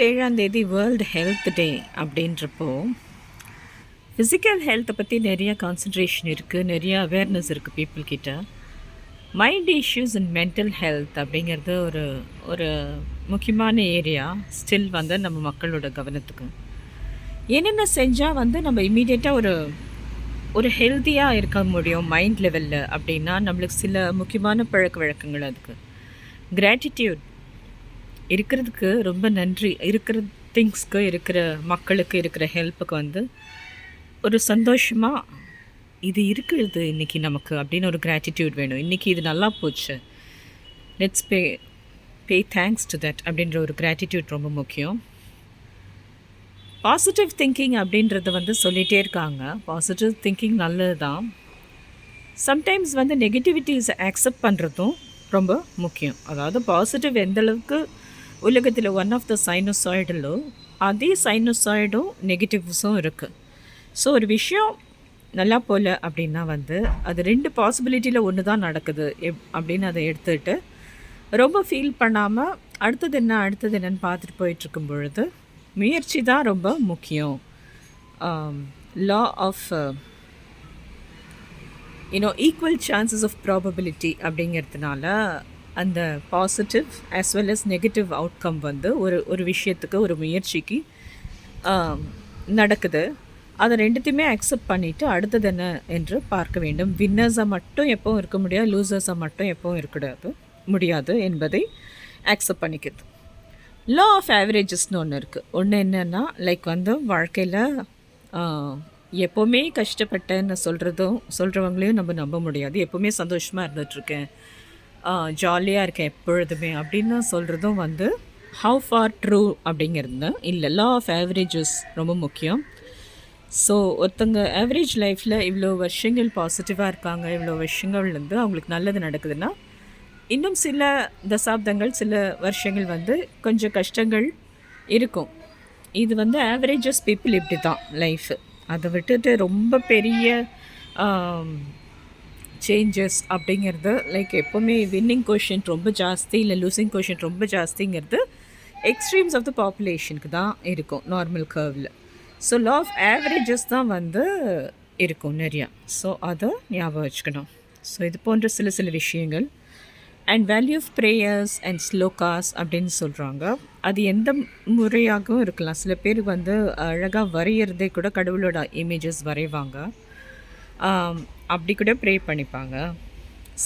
April ஏழாம் தேதி world health டே அப்படின்றப்போ ஃபிசிக்கல் ஹெல்த்தை பற்றி நிறையா கான்சன்ட்ரேஷன் இருக்குது நிறையா அவேர்னஸ் இருக்குது பீப்புள்கிட்ட mind issues and mental health அப்படிங்கிறது ஒரு ஒரு முக்கியமான ஏரியா ஸ்டில் வந்து நம்ம மக்களோட கவனத்துக்கு. என்னென்ன செஞ்சால் வந்து நம்ம இம்மீடியட்டாக ஒரு ஒரு ஹெல்த்தியாக இருக்க முடியும் மைண்ட் லெவலில் அப்படின்னா நம்மளுக்கு சில முக்கியமான பழக்க வழக்கங்கள் அதுக்கு. கிராட்டிடியூட் இருக்கிறதுக்கு ரொம்ப நன்றி. இருக்கிற திங்ஸ்க்கு இருக்கிற மக்களுக்கு இருக்கிற ஹெல்ப்புக்கு வந்து ஒரு சந்தோஷமாக இது இருக்கிறது இன்றைக்கி நமக்கு அப்படின்னு ஒரு கிராட்டிடியூட் வேணும். இன்றைக்கி இது நல்லா போச்சு. Let's pay pay thanks to that அப்படின்ற ஒரு கிராட்டிடியூட் ரொம்ப முக்கியம். பாசிட்டிவ் திங்கிங் அப்படின்றத வந்து சொல்லிகிட்டே இருக்காங்க. பாசிட்டிவ் திங்கிங் நல்லது தான் சம்டைம்ஸ் வந்து நெகட்டிவிட்டிஸை ஆக்செப்ட் பண்ணுறதும் ரொம்ப முக்கியம். அதாவது பாசிட்டிவ் எந்தளவுக்கு உலகத்தில் ஒன் ஆஃப் த சைனோசாய்டிலோ அதே சைனோசாய்டும் நெகட்டிவ்ஸும் இருக்குது ஸோ ஒரு விஷயம் நல்லா போகல அப்படின்னா வந்து அது ரெண்டு பாசிபிலிட்டியில் ஒன்று தான் நடக்குது எப் அப்படின்னு அதை எடுத்துக்கிட்டு ரொம்ப ஃபீல் பண்ணாமல் அடுத்தது என்ன அடுத்தது என்னன்னு பார்த்துட்டு போயிட்டுருக்கும் பொழுது முயற்சி தான் ரொம்ப முக்கியம். Law of you know equal chances of probability அப்படிங்கிறதுனால அந்த positive as well as negative outcome வந்து ஒரு ஒரு விஷயத்துக்கு ஒரு முயற்சிக்கு நடக்குது. அதை ரெண்டுத்தையுமே அக்செப்ட் பண்ணிவிட்டு அடுத்தது என்ன என்று பார்க்க வேண்டும். வின்னர்ஸாக மட்டும் எப்போவும் இருக்க முடியாது லூசர்ஸாக மட்டும் எப்போவும் இருக்கக்கூடாது முடியாது என்பதை அக்செப்ட் பண்ணிக்கிறது. லா ஆஃப் ஆவரேஜஸ்னு ஒன்று இருக்குது ஒன்று என்னென்னா லைக் வந்து வாழ்க்கையில் எப்போவுமே கஷ்டப்பட்டேன்னு சொல்கிறதும் சொல்கிறவங்களையும் நம்ம நம்ப முடியாது. எப்போவுமே சந்தோஷமாக இருந்துகிட்ருக்கேன் ஜாலியாக இருக்கேன் எப்பொழுதுமே அப்படின்னு சொல்கிறதும் வந்து ஹவு ஃபார் ட்ரூ அப்படிங்கிறது இல்லை லா ஆஃப் ஆவரேஜஸ் ரொம்ப முக்கியம். ஸோ ஒருத்தங்க ஆவரேஜ் லைஃப்பில் இவ்வளோ வருஷங்கள் பாசிட்டிவாக இருக்காங்க இவ்வளோ வருஷங்கள் வந்து அவங்களுக்கு நல்லது நடக்குதுன்னா இன்னும் சில தசாப்தங்கள் சில வருஷங்கள் வந்து கொஞ்சம் கஷ்டங்கள் இருக்கும். இது வந்து ஆவரேஜஸ் பீப்புள் இப்படி தான் லைஃபு அதை விட்டுட்டு ரொம்ப பெரிய சேஞ்சஸ் அப்படிங்கிறது லைக் எப்போவுமே வின்னிங் கொஷின் ரொம்ப ஜாஸ்தி இல்லை லூசிங் கொஷின் ரொம்ப ஜாஸ்திங்கிறது எக்ஸ்ட்ரீம்ஸ் ஆஃப் த பாப்புலேஷனுக்கு தான் இருக்கும் நார்மல் கர்வில் ஸோ லா ஆஃப் ஆவரேஜஸ் தான் வந்து இருக்கும் நிறையா. ஸோ அதை ஞாபகம் வச்சுக்கணும். ஸோ இது போன்ற சில சில விஷயங்கள். And value of prayers and slokas அப்படின்னு சொல்கிறாங்க அது எந்த முறையாகவும் இருக்கலாம். சில பேர் வந்து அழகாக வரைகிறதே கூட கடவுளோட இமேஜஸ் வரைவாங்க. அப்படி கூட ப்ரே பண்ணிப்பாங்க.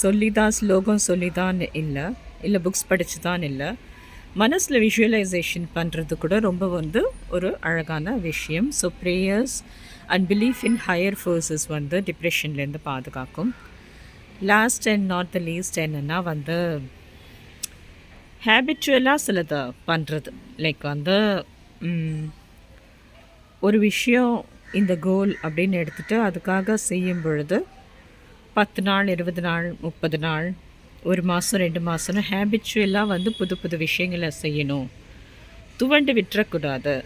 சொல்லி தான் ஸ்லோகம் சொல்லி தான் இல்லை. இல்லை புக்ஸ் படித்து தான் இல்லை. மனசில் விஷுவலைசேஷன் பண்ணுறது கூட ரொம்ப வந்து ஒரு அழகான விஷயம். So prayers and belief in higher forces வந்து டிப்ரெஷன்லேருந்து பாதுகாக்கும். Last and not the least என்னென்னா வந்து ஹேபிச்சுவலாக சிலதை பண்ணுறது லைக் வந்து ஒரு விஷயம் இந்த கோல் அப்படின்னு எடுத்துகிட்டு அதுக்காக செய்யும் பொழுது பத்து நாள் இருபது நாள் முப்பது நாள் ஒரு மாதம் ரெண்டு மாதம்னு ஹேபிச்சுவலாக வந்து புது புது விஷயங்களை செய்யணும். துவண்டு விட்டுறக்கூடாது.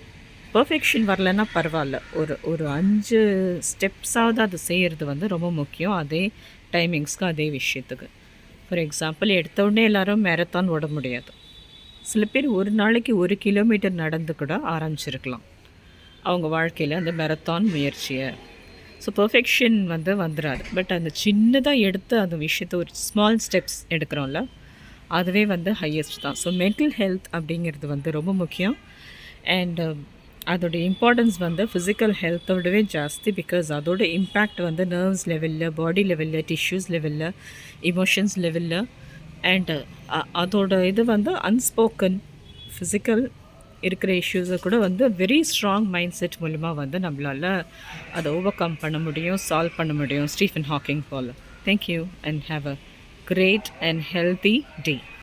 பர்ஃபெக்ஷன் வரலன்னா பரவாயில்ல. ஒரு ஒரு அஞ்சு ஸ்டெப்ஸாவது அது செய்கிறது வந்து ரொம்ப முக்கியம். அதே டைமிங்ஸ்க்கு அதே விஷயத்துக்கு. ஃபார் எக்ஸாம்பிள் எடுத்த உடனே எல்லோரும் மேரத்தான் ஓட முடியாது. சில பேர் ஒரு நாளைக்கு ஒரு கிலோமீட்டர் நடந்து கூட ஆரம்பிச்சிருக்கலாம். அவங்க வாழ்க்கையில் அந்த மெரத்தான் முயற்சியை. ஸோ பர்ஃபெக்ஷன் வந்து வந்துடாது பட் அந்த சின்னதாக எடுத்து அந்த விஷயத்த ஒரு ஸ்மால் ஸ்டெப்ஸ் எடுக்கிறோம்ல அதுவே வந்து ஹையஸ்ட் தான். ஸோ மென்டல் ஹெல்த் அப்படிங்கிறது வந்து ரொம்ப முக்கியம். அண்டு அதோடைய இம்பார்ட்டன்ஸ் வந்து ஃபிசிக்கல் ஹெல்த்தோடவே ஜாஸ்தி பிகாஸ் அதோட இம்பேக்ட் வந்து நர்வ்ஸ் லெவலில் பாடி லெவலில் டிஷ்யூஸ் லெவலில் இமோஷன்ஸ் லெவலில் அண்டு அதோட இது வந்து அன்ஸ்போக்கன் ஃபிசிக்கல் இருக்கிற இஷ்யூஸை கூட வந்து வெரி ஸ்ட்ராங் மைண்ட் செட் மூலிமா வந்து நம்மளால் அதை ஓவர் கம் பண்ண முடியும் சால்வ் பண்ண முடியும். Stephen Hawking pole. Thank you and have a great and healthy day